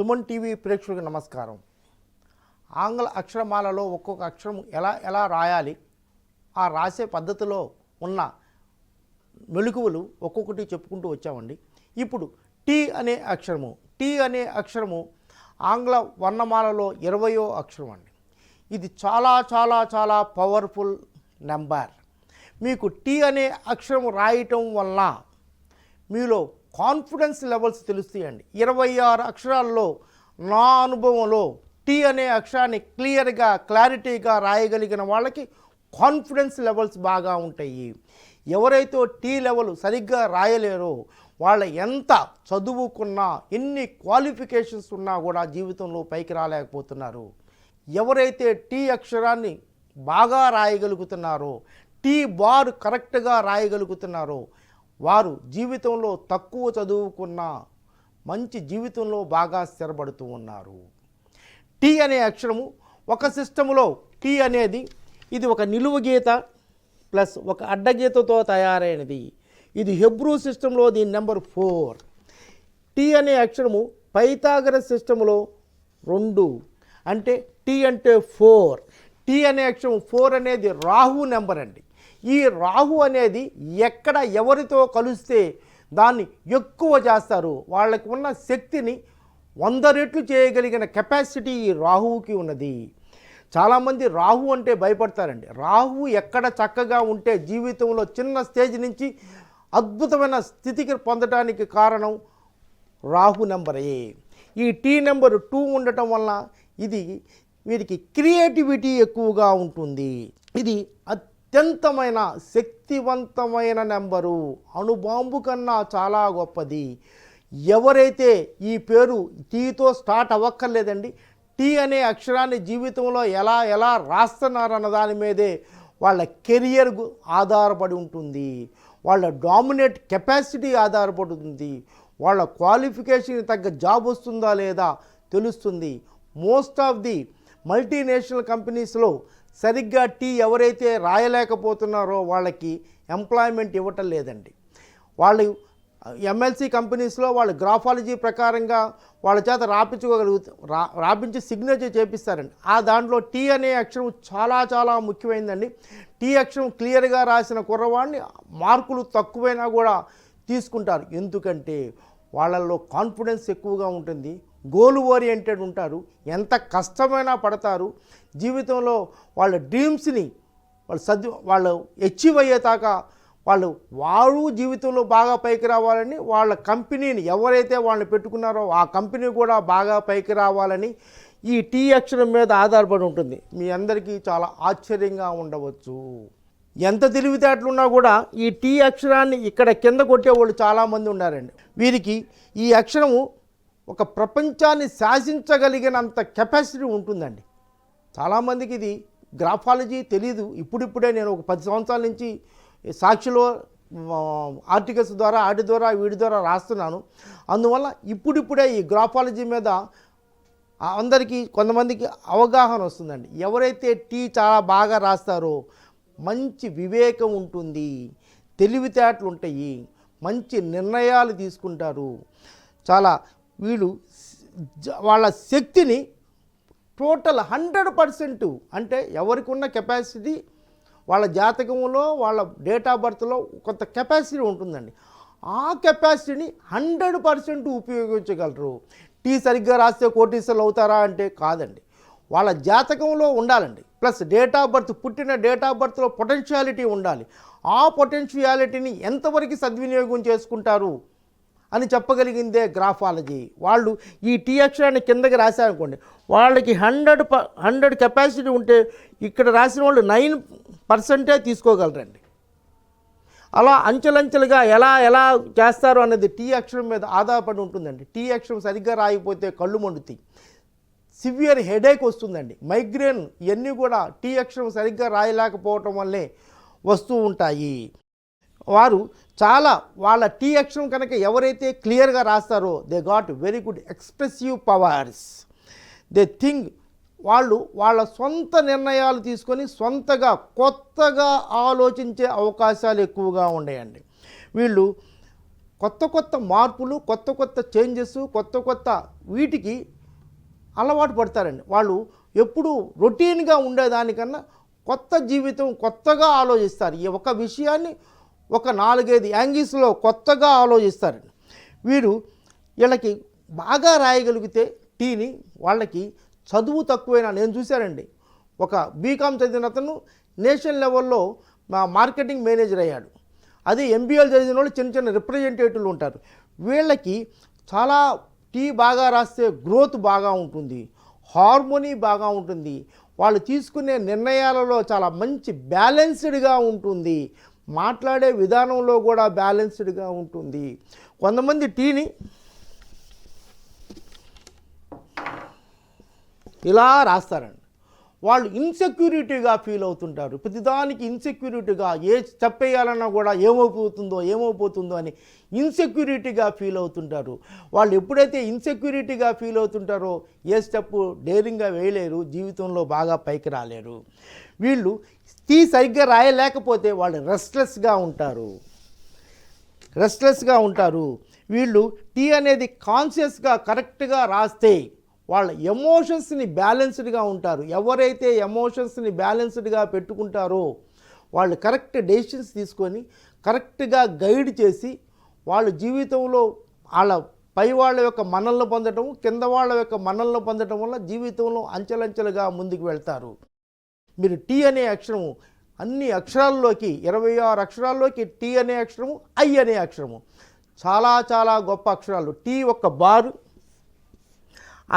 Suman TV ప్రేక్షకులకు నమస్కారం. ఆంగ్ల అక్షరమాలలో ఒక్కొక్క అక్షరం ఎలా ఎలా రాయాలి ఆ రాసే పద్ధతిలో ఉన్న మెలకువలు ఒక్కొక్కటి చెప్పుకుంటూ వచ్చామండి. ఇప్పుడు టీ అనే అక్షరము టీ అనే అక్షరము ఆంగ్ల వర్ణమాలలో ఇరవయో అక్షరం అండి. ఇది చాలా చాలా చాలా పవర్ఫుల్ నెంబర్ మీకు టీ అనే అక్షరం రాయటం వల్ల మీలో కాన్ఫిడెన్స్ లెవెల్స్ తెలుస్తాయండి. ఇరవై ఆరు అక్షరాల్లో నా అనుభవంలో టీ అనే అక్షరాన్ని క్లియర్గా క్లారిటీగా రాయగలిగిన వాళ్ళకి కాన్ఫిడెన్స్ లెవెల్స్ బాగా ఉంటాయి. ఎవరైతే టీ లెవెల్ సరిగ్గా రాయలేరో వాళ్ళ ఎంత చదువుకున్నా ఎన్ని క్వాలిఫికేషన్స్ ఉన్నా కూడా జీవితంలో పైకి రాలేకపోతున్నారు. ఎవరైతే టీ అక్షరాన్ని బాగా రాయగలుగుతున్నారో టీ బార్ కరెక్ట్గా రాయగలుగుతున్నారో వారు జీవితంలో తక్కువ చదువుకున్న మంచి జీవితంలో బాగా స్థిరపడుతూ ఉన్నారు. టీ అనే అక్షరము ఒక సిస్టములో టీ అనేది ఇది ఒక నిలువు గీత ప్లస్ ఒక అడ్డగీతతో తయారైనది. ఇది హెబ్రూ సిస్టంలో దీని నెంబర్ ఫోర్. టీ అనే అక్షరము పైతాగర సిస్టంలో రెండు. అంటే టీ అంటే ఫోర్. టీ అనే అక్షరం ఫోర్ అనేది రాహు నెంబర్ అండి. ఈ రాహు అనేది ఎక్కడ ఎవరితో కలిస్తే దాన్ని ఎక్కువ చేస్తారు. వాళ్ళకి ఉన్న శక్తిని వంద రెట్లు చేయగలిగిన కెపాసిటీ ఈ రాహువుకి ఉన్నది. చాలామంది రాహు అంటే భయపడతారండి. రాహు ఎక్కడ చక్కగా ఉంటే జీవితంలో చిన్న స్టేజ్ నుంచి అద్భుతమైన స్థితికి పొందడానికి కారణం రాహు నెంబరే. ఈ టీ నెంబర్ టూ ఉండటం వలన ఇది వీరికి క్రియేటివిటీ ఎక్కువగా ఉంటుంది. ఇది అత్యంతమైన శక్తివంతమైన నెంబరు అణుబాంబు కన్నా చాలా గొప్పది. ఎవరైతే ఈ పేరు టీతో స్టార్ట్ అవ్వక్కర్లేదండి టీ అనే అక్షరాన్ని జీవితంలో ఎలా ఎలా రాస్తున్నారన్న దాని మీదే వాళ్ళ కెరియర్ ఆధారపడి ఉంటుంది. వాళ్ళ డామినేట్ కెపాసిటీ ఆధారపడుతుంది వాళ్ళ క్వాలిఫికేషన్ తగ్గ జాబ్ వస్తుందా లేదా తెలుస్తుంది. మోస్ట్ ఆఫ్ ది మల్టీనేషనల్ కంపెనీస్లో సరిగ్గా టీ ఎవరైతే రాయలేకపోతున్నారో వాళ్ళకి ఎంప్లాయ్మెంట్ ఇవ్వటం లేదండి. వాళ్ళు ఎమ్మెల్సీ కంపెనీస్లో వాళ్ళు గ్రాఫాలజీ ప్రకారంగా వాళ్ళ చేత రాపించుకోగలుగుతా రా రాపించి సిగ్నేచర్ చేపిస్తారండి. ఆ దాంట్లో టీ అనే అక్షరం చాలా చాలా ముఖ్యమైందండి. టీ అక్షరం క్లియర్గా రాసిన కుర్రవాడిని మార్కులు తక్కువైనా కూడా తీసుకుంటారు. ఎందుకంటే వాళ్ళల్లో కాన్ఫిడెన్స్ ఎక్కువగా ఉంటుంది. గోల్ ఓరియంటెడ్ ఉంటారు. ఎంత కష్టమైనా పడతారు. జీవితంలో వాళ్ళ డ్రీమ్స్ని వాళ్ళు సద్ వాళ్ళు అచీవ్ అయ్యేదాకా వాళ్ళు వారు జీవితంలో బాగా పైకి రావాలని వాళ్ళ కంపెనీని ఎవరైతే వాళ్ళని పెట్టుకున్నారో ఆ కంపెనీ కూడా బాగా పైకి రావాలని ఈ టీ అక్షరం మీద ఆధారపడి ఉంటుంది. మీ అందరికీ చాలా ఆశ్చర్యంగా ఉండవచ్చు. ఎంత తెలివితేటలున్నా కూడా ఈ టీ అక్షరాన్ని ఇక్కడ కింద కొట్టేవాళ్ళు చాలామంది ఉన్నారండి. వీరికి ఈ అక్షరము ఒక ప్రపంచాన్ని శాసించగలిగినంత కెపాసిటీ ఉంటుందండి. చాలామందికి ఇది గ్రాఫాలజీ తెలీదు. ఇప్పుడిప్పుడే నేను ఒక పది సంవత్సరాల నుంచి సాక్షిలో ఆర్టికల్స్ ద్వారా ఆటి ద్వారా వీడి ద్వారా రాస్తున్నాను. అందువల్ల ఇప్పుడిప్పుడే ఈ గ్రాఫాలజీ మీద అందరికీ కొంతమందికి అవగాహన వస్తుందండి. ఎవరైతే టీ చాలా బాగా రాస్తారో మంచి వివేకం ఉంటుంది తెలివితేటలు ఉంటాయి మంచి నిర్ణయాలు తీసుకుంటారు. చాలా వీళ్ళు వాళ్ళ శక్తిని టోటల్ హండ్రెడ్ పర్సెంట్ అంటే ఎవరికి ఉన్న కెపాసిటీ వాళ్ళ జాతకంలో వాళ్ళ డేట్ ఆఫ్ బర్త్లో కొంత కెపాసిటీ ఉంటుందండి. ఆ కెపాసిటీని హండ్రెడ్ పర్సెంట్ ఉపయోగించగలరు. టీ సరిగ్గా రాస్తే కోటీసులు అవుతారా అంటే కాదండి. వాళ్ళ జాతకంలో ఉండాలండి. ప్లస్ డేట్ ఆఫ్ బర్త్ పుట్టిన డేట్ ఆఫ్ బర్త్లో పొటెన్షియాలిటీ ఉండాలి. ఆ పొటెన్షియాలిటీని ఎంతవరకు సద్వినియోగం చేసుకుంటారు? అని చెప్పగలిగిందే గ్రాఫాలజీ. వాళ్ళు ఈ టీ అక్షరాన్ని కిందకి రాశారనుకోండి వాళ్ళకి హండ్రెడ్ ప హండ్రెడ్ కెపాసిటీ ఉంటే ఇక్కడ రాసిన వాళ్ళు నైన్ పర్సెంటే తీసుకోగలరండి. అలా అంచెలంచెలుగా ఎలా ఎలా చేస్తారు అనేది టీ అక్షరం మీద ఆధారపడి ఉంటుందండి. టీ అక్షరం సరిగ్గా రాయిపోతే కళ్ళు మండుతాయి. సివియర్ హెడేక్ వస్తుందండి. మైగ్రేన్ ఇవన్నీ కూడా టీ అక్షరం సరిగ్గా రాయలేకపోవటం వల్లే వస్తూ ఉంటాయి. వారు చాలా వాళ్ళ టీ అక్షరం కనుక ఎవరైతే క్లియర్గా రాస్తారో they got very good expressive powers they thing వాళ్ళు వాళ్ళ సొంత నిర్ణయాలు తీసుకొని సొంతగా కొత్తగా ఆలోచించే అవకాశాలు ఎక్కువగా ఉన్నాయండి. వీళ్ళు కొత్త కొత్త మార్పులు కొత్త కొత్త చేంజెస్ కొత్త కొత్త వీటికి అలవాటు పడతారండి. వాళ్ళు ఎప్పుడూ రొటీన్గా ఉండేదానికన్నా కొత్త జీవితం కొత్తగా ఆలోచిస్తారు. ఈ ఒక విషయాన్ని ఒక నాలుగైదు యాంగిల్స్లో కొత్తగా ఆలోచిస్తారండి వీరు వీళ్ళకి బాగా రాయగలిగితే టీని వాళ్ళకి చదువు తక్కువైనా నేను చూశానండి. ఒక బీకామ్ చదివిన అతను నేషనల్ లెవెల్లో మా మార్కెటింగ్ మేనేజర్ అయ్యాడు. అదే ఎంబీఏలు చదివిన వాళ్ళు చిన్న చిన్న రిప్రజెంటేటివ్లు ఉంటారు. వీళ్ళకి చాలా టీ బాగా రాస్తే గ్రోత్ బాగా ఉంటుంది. హార్మోనీ బాగా ఉంటుంది. వాళ్ళు తీసుకునే నిర్ణయాలలో చాలా మంచి బ్యాలెన్స్డ్గా ఉంటుంది. మాట్లాడే విధానంలో కూడా బ్యాలెన్స్డ్గా ఉంటుంది. కొంతమంది టీని ఇలా రాస్తారండి. వాళ్ళు ఇన్సెక్యూరిటీగా ఫీల్ అవుతుంటారు. ప్రతిదానికి ఇన్సెక్యూరిటీగా ఏ స్టెప్ వేయాలన్నా కూడా ఏమైపోతుందో ఏమైపోతుందో అని ఇన్సెక్యూరిటీగా ఫీల్ అవుతుంటారు. వాళ్ళు ఎప్పుడైతే ఇన్సెక్యూరిటీగా ఫీల్ అవుతుంటారో ఏ స్టెప్ డేరింగ్గా వేయలేరు జీవితంలో బాగా పైకి రాలేరు. వీళ్ళు టీ సరిగ్గా రాయలేకపోతే వాళ్ళు రెస్ట్లెస్గా ఉంటారు. రెస్ట్లెస్గా ఉంటారు. వీళ్ళు టీ అనేది కాన్షియస్గా కరెక్ట్గా రాస్తే వాళ్ళ ఎమోషన్స్ని బ్యాలెన్స్డ్గా ఉంటారు. ఎవరైతే ఎమోషన్స్ని బ్యాలెన్స్డ్గా పెట్టుకుంటారో వాళ్ళు కరెక్ట్ డెసిషన్స్ తీసుకొని కరెక్ట్గా గైడ్ చేసి వాళ్ళ జీవితంలో వాళ్ళ పై వాళ్ళ యొక్క మనల్ని పొందటం కింద వాళ్ళ యొక్క మనల్ని పొందటం వల్ల జీవితంలో అంచెలంచెలుగా ముందుకు వెళ్తారు. మీరు టీ అనే అక్షరము అన్ని అక్షరాల్లోకి ఇరవై ఆరు అక్షరాల్లోకి టీ అనే అక్షరము ఐ అనే అక్షరము. చాలా చాలా గొప్ప అక్షరాలు. టీ ఒక బారు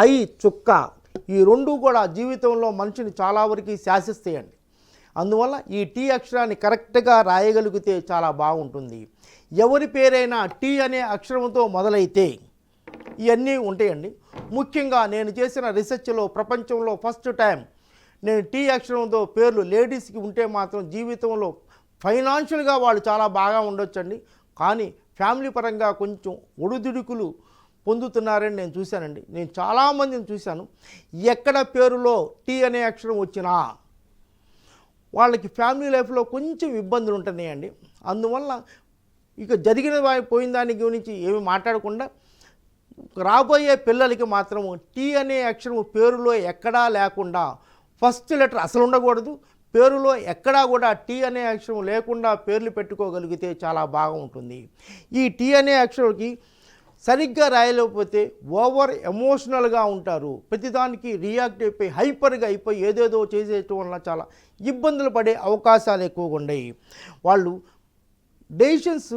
ఐ చుక్క. ఈ రెండు కూడా జీవితంలో మనిషిని చాలా వరకు శాసిస్తాయండి. అందువల్ల ఈ టీ అక్షరాన్ని కరెక్ట్గా రాయగలిగితే చాలా బాగుంటుంది. ఎవరి పేరైనా టీ అనే అక్షరంతో మొదలైతే ఇవన్నీ ఉంటాయండి. ముఖ్యంగా నేను చేసిన రీసెర్చ్లో ప్రపంచంలో ఫస్ట్ టైం నేను టీ అక్షరంతో పేర్లు లేడీస్కి ఉంటే మాత్రం జీవితంలో ఫైనాన్షియల్గా వాళ్ళు చాలా బాగా ఉండొచ్చండి. కానీ ఫ్యామిలీ పరంగా కొంచెం ఒడిదుడుకులు పొందుతున్నారని నేను చూశానండి. నేను చాలామందిని చూశాను. ఎక్కడ పేరులో టీ అనే అక్షరం వచ్చినా వాళ్ళకి ఫ్యామిలీ లైఫ్లో కొంచెం ఇబ్బందులు ఉంటున్నాయండి. అందువల్ల ఇక జరిగిన పోయిన దాని గురించి ఏమి మాట్లాడకుండా రాబోయే పిల్లలకి మాత్రము టీ అనే అక్షరం పేరులో ఎక్కడా లేకుండా ఫస్ట్ లెటర్ అసలు ఉండకూడదు. పేరులో ఎక్కడా కూడా టీ అనే అక్షరం లేకుండా పేర్లు పెట్టుకోగలిగితే చాలా బాగా ఉంటుంది ఈ టీ అనే అక్షరంకి సరిగ్గా రాయలేకపోతే ఓవర్ ఎమోషనల్గా ఉంటారు. ప్రతిదానికి రియాక్ట్ అయిపోయి హైపర్గా అయిపోయి ఏదేదో చేసేయటం వల్ల చాలా ఇబ్బందులు పడే అవకాశాలు ఎక్కువగా ఉన్నాయి వాళ్ళు డెసిషన్స్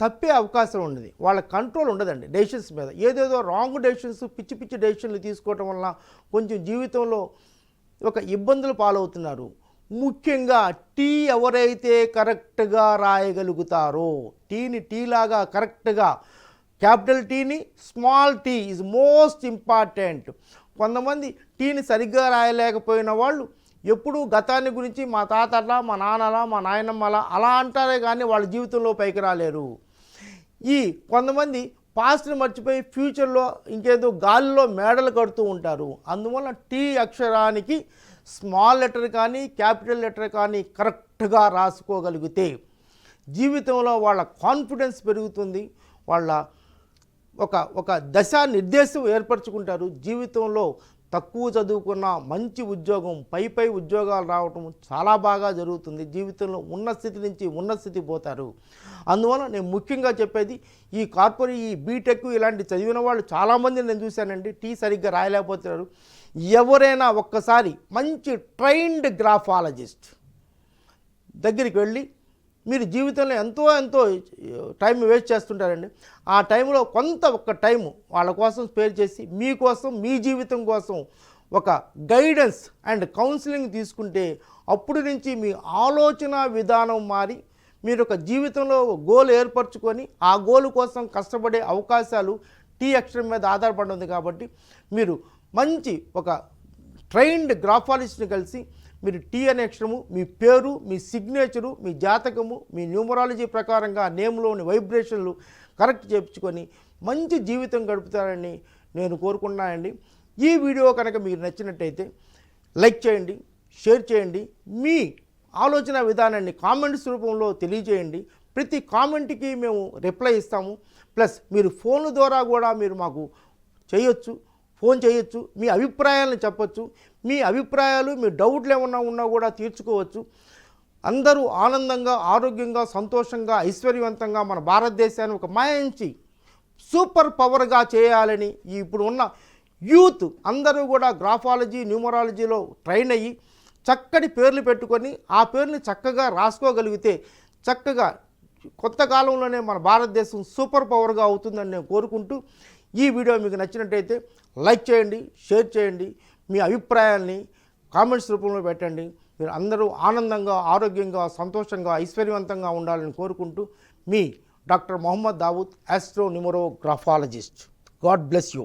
తప్పే అవకాశం ఉండదు. వాళ్ళ కంట్రోల్ ఉండదండి డెసిషన్స్ మీద. ఏదేదో రాంగ్ డెసిషన్స్ పిచ్చి పిచ్చి డెసిషన్లు తీసుకోవటం వల్ల కొంచెం జీవితంలో ఒక ఇబ్బందులు పాలవుతున్నారు. ముఖ్యంగా టీ ఎవరైతే కరెక్ట్గా రాయగలుగుతారో టీని టీ లాగా కరెక్ట్గా క్యాపిటల్ టీని small T is most important కొంతమంది టీని సరిగ్గా రాయలేకపోయిన వాళ్ళు ఎప్పుడూ గతాన్ని గురించి మా తాతలా మా నాన్నలా మా నాయనమ్మలా అలా అంటారే కానీ వాళ్ళ జీవితంలో పైకి రాలేరు. ఈ కొంతమంది పాస్ట్ని మర్చిపోయి ఫ్యూచర్లో ఇంకేదో గాలిలో మేడలు కడుతూ ఉంటారు. అందువల్ల టీ అక్షరానికి స్మాల్ లెటర్ కానీ క్యాపిటల్ లెటర్ కానీ కరెక్ట్గా రాసుకోగలిగితే జీవితంలో వాళ్ళ కాన్ఫిడెన్స్ పెరుగుతుంది. వాళ్ళ ఒక ఒక దశ నిర్దేశం ఏర్పరచుకుంటారు. జీవితంలో తక్కువ చదువుకున్న మంచి ఉద్యోగం పై పై ఉద్యోగాలు రావటం చాలా బాగా జరుగుతుంది. జీవితంలో ఉన్న స్థితి నుంచి ఉన్న స్థితి పోతారు. అందువల్ల నేను ముఖ్యంగా చెప్పేది ఈ కార్పొరేట్ ఈ బీటెక్ ఇలాంటి చదివిన వాళ్ళు చాలామంది నేను చూశానండి. టీ సరిగ్గా రాయలేకపోతున్నారు. ఎవరైనా ఒక్కసారి మంచి ట్రైన్డ్ గ్రాఫాలజిస్ట్ దగ్గరికి వెళ్ళి మీరు జీవితంలో ఎంతో ఎంతో టైం వేస్ట్ చేస్తుంటారండి. ఆ టైంలో కొంత ఒక టైం వాళ్ళ కోసం స్పేర్ చేసి మీకోసం మీ జీవితం కోసం ఒక గైడెన్స్ అండ్ కౌన్సిలింగ్ తీసుకుంటే అప్పుడు నుంచి మీ ఆలోచన విధానం మారి మీరు ఒక జీవితంలో గోల్ ఏర్పరచుకొని ఆ గోల్ కోసం కష్టపడే అవకాశాలు టీ అక్షరం మీద ఆధారపడి ఉంది కాబట్టి మీరు మంచి ఒక ట్రైన్డ్ గ్రాఫాలజిస్ట్ని కలిసి మీరు టీ అనే అక్షరము మీ పేరు మీ సిగ్నేచరు మీ జాతకము మీ న్యూమరాలజీ ప్రకారంగా నేమ్లోని వైబ్రేషన్లు కరెక్ట్ చేయించుకొని మంచి జీవితం గడుపుతారని నేను కోరుకున్నానండి ఈ వీడియో కనుక మీకు నచ్చినట్టయితే లైక్ చేయండి షేర్ చేయండి మీ ఆలోచన విధానాన్ని కామెంట్స్ రూపంలో తెలియజేయండి. ప్రతి కామెంట్కి మేము రిప్లై ఇస్తాము. ప్లస్ మీరు ఫోన్ ద్వారా కూడా మీరు మాకు చేయొచ్చు ఫోన్ చేయొచ్చు మీ అభిప్రాయాలను చెప్పొచ్చు మీ అభిప్రాయాలు మీ డౌట్లు ఏమన్నా ఉన్నా కూడా తీర్చుకోవచ్చు. అందరూ ఆనందంగా ఆరోగ్యంగా సంతోషంగా ఐశ్వర్యవంతంగా మన భారతదేశాన్ని ఒక మంచి సూపర్ పవర్గా చేయాలని ఇప్పుడు ఉన్న యూత్ అందరూ కూడా గ్రాఫాలజీ న్యూమరాలజీలో ట్రైన్ అయ్యి చక్కటి పేర్లు పెట్టుకొని ఆ పేర్లు చక్కగా రాసుకోగలిగితే చక్కగా కొత్త కాలంలోనే మన భారతదేశం సూపర్ పవర్గా అవుతుందని నేను కోరుకుంటూ ఈ వీడియో మీకు నచ్చినట్టయితే లైక్ చేయండి షేర్ చేయండి మీ అభిప్రాయాల్ని కామెంట్స్ రూపంలో పెట్టండి. మీరు అందరూ ఆనందంగా ఆరోగ్యంగా సంతోషంగా ఐశ్వర్యవంతంగా ఉండాలని కోరుకుంటూ మీ doctor Mohammed Dawood astro numerographologist God bless you.